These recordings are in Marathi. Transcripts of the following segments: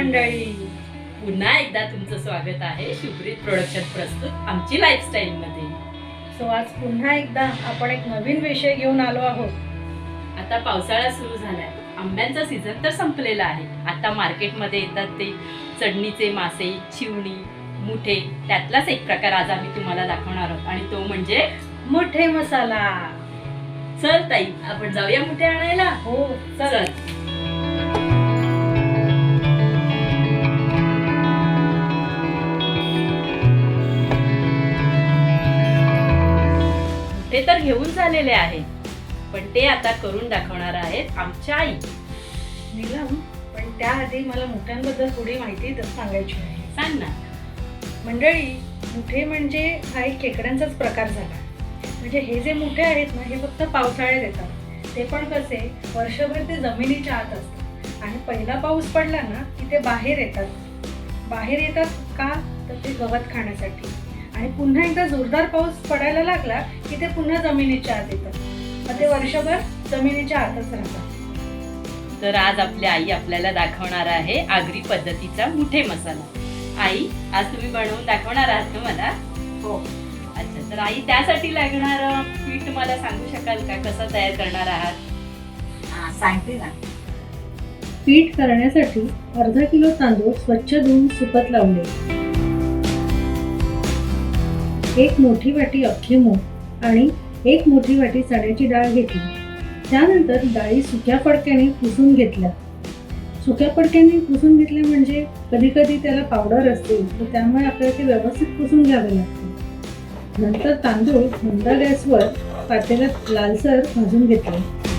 मंडळी पुन्हा एकदा तुमचं स्वागत आहे शुभ्रीत प्रोडक्शन प्रस्तुत आमची लाईफस्टाईल मध्ये. सो आज पुन्हा एकदा आपण एक नवीन विषय घेऊन आलो आहोत. आता पावसाळा सुरू झालाय. आंब्यांचा सीझन तर संपलेला आहे. आता मार्केटमध्ये येतात ते चढणीचे मासे चिवणी मुठे. त्यातलाच एक प्रकार आज आम्ही तुम्हाला दाखवणार आहोत. आणि तो म्हणजे मोठे मसाला. चल ताई आपण जाऊया मुठे आणायला. हो चल. ते तर घेऊन झालेले आहेत. पण ते आता करून दाखवणार आहेत आमच्या आई. नीलम पण त्याआधी मला मोठ्यांबद्दल थोडी माहिती द- सांगायची आहे. सांग ना. मंडळी मुठे म्हणजे हा एक खेकड्यांचाच प्रकार झाला. म्हणजे हे जे मुठे आहेत ना हे फक्त पावसाळ्यात येतात ते पण कसे वर्षभर ते जमिनीच्या आत असतात. आणि पहिला पाऊस पडला ना की ते बाहेर येतात. बाहेर येतात का? तर ते गवत खाण्यासाठी. आणि पुन्हा एकदा जोरदार पाऊस पडायला लागला की ते पुन्हा जमिनीच्या आत येतात मग ते वर्षभर जमिनीच्या आतच राहतात. तर आज आपली आई आपल्याला दाखवणार आहे आगरी पद्धतीचा मुठे मसाला. आई आज तुम्ही बनवून दाखवणार आहात ना मला? हो. अच्छा तर आई त्यासाठी लागणार पीठ मला सांगू शकाल का? कसं तयार करणार आहात? सांगते ना. पीठ करण्यासाठी अर्धा किलो तांदूळ स्वच्छ धुवून सुकत लावले. एक मोठी वाटी अख्खे मूग आणि एक मोठी वाटी चण्याची डाळ घेतली. त्यानंतर डाळी सुक्या फडक्याने पुसून घेतल्या. सुक्या फडक्याने पुसून घेतल्या म्हणजे कधी कधी त्याला पावडर असते तर त्यामुळे आपल्याला ते व्यवस्थित पुसून घ्यावे लागते नंतर तांदूळ मंद गॅसवर पातेल्यात लालसर भाजून घेतले.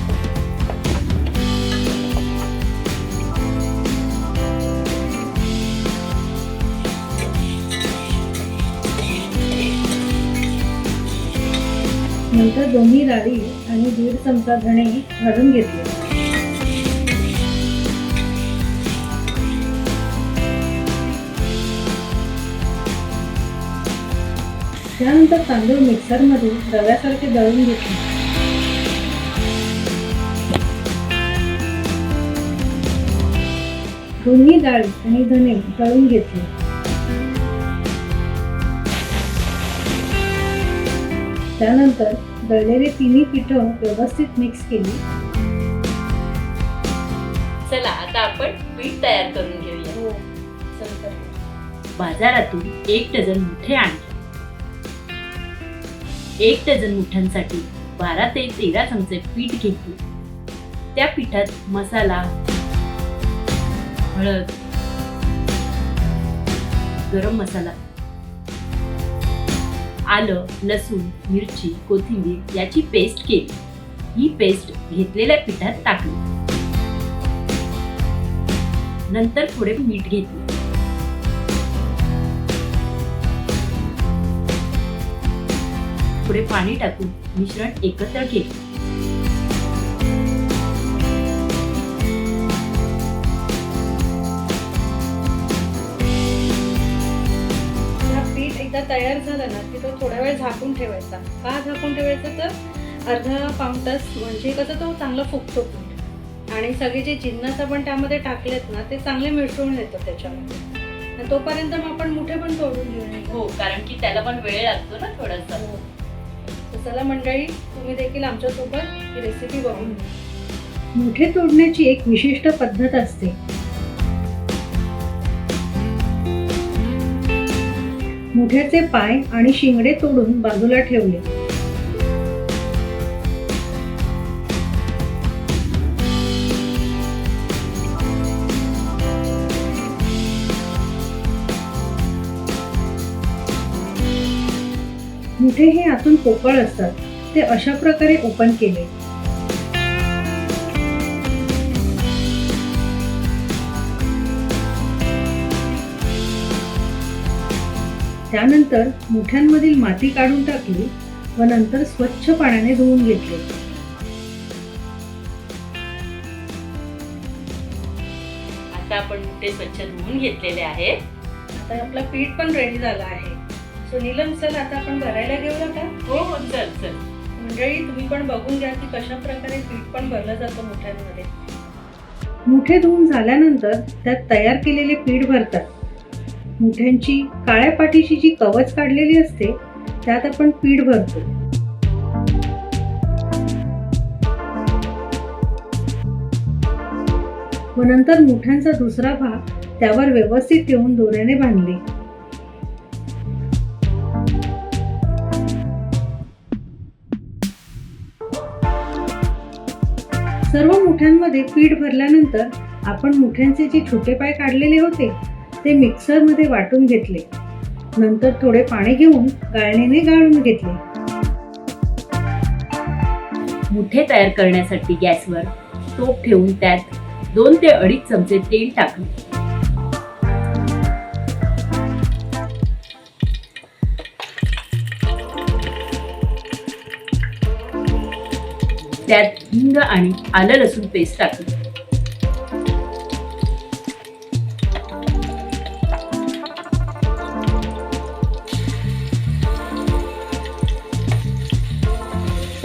नंतर दोन्ही डाळी आणि दीड चमचा धणे भाजून घेतले. त्यानंतर तांदूळ मिक्सरमध्ये रव्यासारखे दळून घेतले. दोन्ही डाळी आणि धणे दळून घेतले. त्यानंतर दळलेले तिन्ही पिठं व्यवस्थित मिक्स केली. चला आता आपण पीठ तयार करून घेऊया. हो. बाजारातून एक डझन मुठे आणले. एक डझन मुठ्यांसाठी बारा ते तेरा चमचे पीठ घेतले. त्या पिठात मसाला हळद गरम मसाला आलं लसूण मिरची कोथिंबीर याची पेस्ट केली. ही पेस्ट घेतलेल्या पिठात टाकली. नंतर थोडे मीठ घेतले. थोडे पाणी टाकून मिश्रण एकत्र केले. तयार झालं ना की तो थोडा वेळ झाकून ठेवायचा. का झाकून ठेवायचा तर अर्धा पाऊण तास म्हणजे कसं तो चांगला फुगतो. पीठ आणि सगळे जे जिन्नस आपण त्यामध्ये टाकलेत ना ते चांगले मिसळून येतात त्याच्यामध्ये. आणि तोपर्यंत मग आपण मुठे पण तोडून घेऊन हो कारण की त्याला पण वेळ लागतो ना थोडासा. हो. चला मंडळी तुम्ही देखील आमच्यासोबत ही रेसिपी बघून मुठे तोडण्याची एक विशिष्ट पद्धत असते. मुठ्याचे पाय आणि शिंगडे तोडून बाजूला ठेवले. मुठे हे आतून पोकळ असतात. ते अशा प्रकारे ओपन केले. त्यानंतर मुठ्यांमधील माती काढून टाकली व नंतर स्वच्छ पाण्याने धुवून घेतले. आता आपण मुठे स्वच्छ धुवून घेतलेले आहेत. आता आपलं पीठ पण रेडी झालं आहे. सो नीलम सर आता आपण भरायला घेऊया का? हो हो चल चल. मंडळी तुम्ही पण बघून घ्या की कशा प्रकारे पीठ पण भरलं जातं मोठ्यांमध्ये. मुठे धुवून झाल्यानंतर त्यात तयार केलेले पीठ भरतात. मुठ्यांची काळ्या पाठीची जी कवच काढलेली असते त्यात आपण पीठ भरतो. व नंतर मुठ्यांचा दुसरा भाग त्यावर व्यवस्थित ठेवून दोऱ्याने बांधले. सर्व मुठ्यांमध्ये पीठ भरल्यानंतर आपण मुठ्यांचे जे छोटे पाय काढलेले होते ते मिक्सरमध्ये वाटून घेतले. नंतर थोडे पाणी घेऊन गाळणीने गाळून घेतले. मुठे तयार करण्यासाठी गॅसवर टोप ठेवून त्यात दोन ते अडीच चमचे तेल टाकले. त्यात हिंग आणि आलं लसूण पेस्ट टाकली.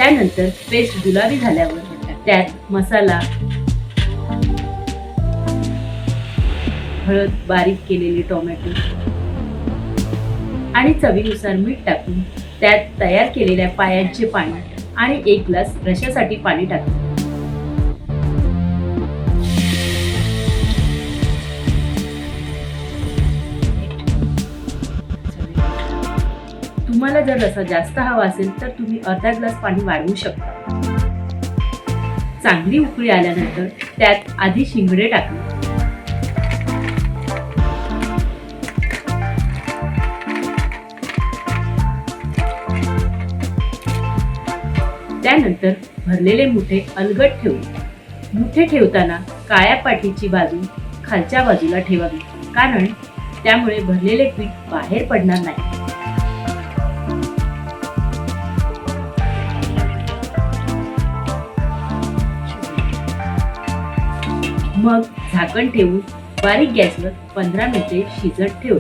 त्यानंतर पेस्ट गुलाबी झाल्यावर त्यात मसाला हळद बारीक केलेले टोमॅटो आणि चवीनुसार मीठ टाकून त्यात तयार केलेल्या पायांचे पाणी आणि एक ग्लास रशासाठी पाणी टाकले तुम्हाला जर रसा जास्त हवा असेल तर तुम्ही अर्धा ग्लास पाणी वाढवू शकता. चांगली उकळी आल्यानंतर त्यात आधी शिंगडे टाकले. त्यानंतर भरलेले मुठे अलगट ठेवू मुठे ठेवताना काळ्या पाठीची बाजू खालच्या बाजूला ठेवावी कारण त्यामुळे भरलेले पीठ बाहेर पडणार नाही. मग झाकण ठेवून बारीक गॅसवर पंधरा मिनिटे शिजत ठेवू.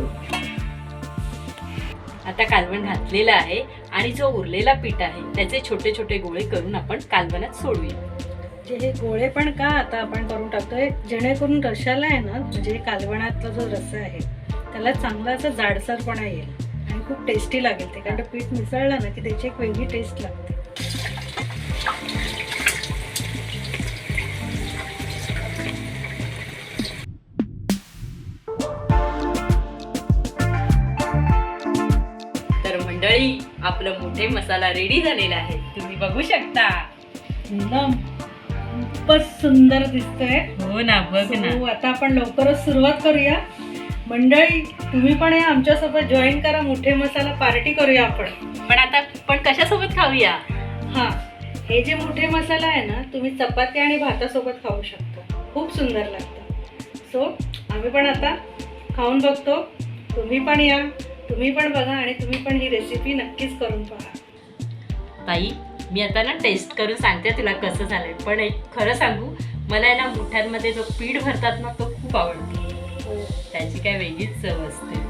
आता कालवण घातलेलं आहे आणि जो उरलेला पीठ आहे त्याचे छोटे छोटे गोळे करून आपण कालवणात सोडूया. जे हे गोळे पण का आता आपण करून टाकतोय? जेणेकरून रशाला आहे ना म्हणजे कालवणातला जो रस्सा आहे त्याला चांगला असा जाडसरपणा येईल आणि खूप टेस्टी लागेल ते. कारण ते पीठ मिसळलं ना की त्याची एक वेगळी टेस्ट लागते. आपलं मोठे मसाला रेडी झालेला आहे. तुम्ही बघू शकता. एकदम खूपच सुंदर दिसतंय. हो ना बघ ना. So, आता आपण लवकरच सुरुवात करूया. मंडळी तुम्ही पण या आमच्यासोबत जॉईन करा. मोठे मसाला पार्टी करूया आपण. पण आता पण कशासोबत खाऊया? हा हे जे मोठे मसाला आहे ना तुम्ही चपाती आणि भातासोबत खाऊ शकता. खूप सुंदर लागतं. सो आम्ही पण आता खाऊन बघतो. तुम्ही पण या. तुम्ही पण बघा आणि तुम्ही पण ही रेसिपी नक्कीच करून पहा. ताई मी आता ना टेस्ट करून सांगते तुला कसं झालंय. पण एक खरं सांगू मला ना मुठ्यांमध्ये जो पीठ भरतात ना तो खूप आवडतो. त्याची काय वेगळीच चव असते.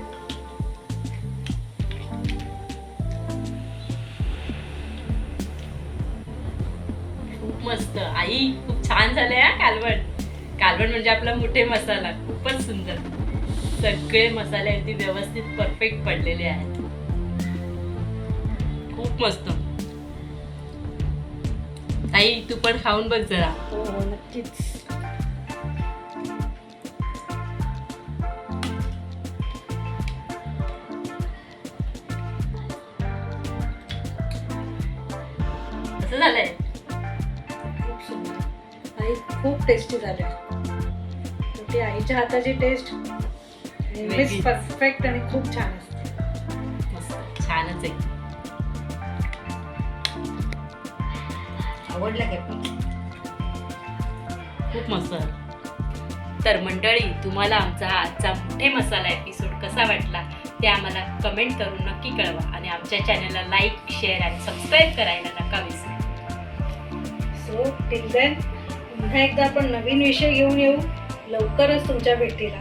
खूप मस्त. आई खूप छान झालंय हा कालवण. कालवण म्हणजे आपला मुठे मसाला. खूपच सुंदर. सगळे मसाले अगदी व्यवस्थित परफेक्ट पडलेले आहेत. खूप मस्त. आई तू पण खाऊन बघ जरा. हो हो नक्कीच. झालंय? खूप सुंदर. आई खूप टेस्टी झाले ती आईच्या हाताची टेस्ट नेहमीच. परफेक्ट आणि खूप छान असते. मस्त. छानच आहे. आवडला का खूप मस्त. तर मंडळी तुम्हाला आमचा हा आजचा मोठे मसाला एपिसोड कसा वाटला ते आम्हाला कमेंट करून नक्की कळवा आणि आमच्या चॅनलला लाईक शेअर आणि सबस्क्राईब करायला नका विसरू. सो टिल देन पुन्हा एकदा आपण नवीन विषय घेऊन येऊ. लवकरच तुमच्या भेटीला.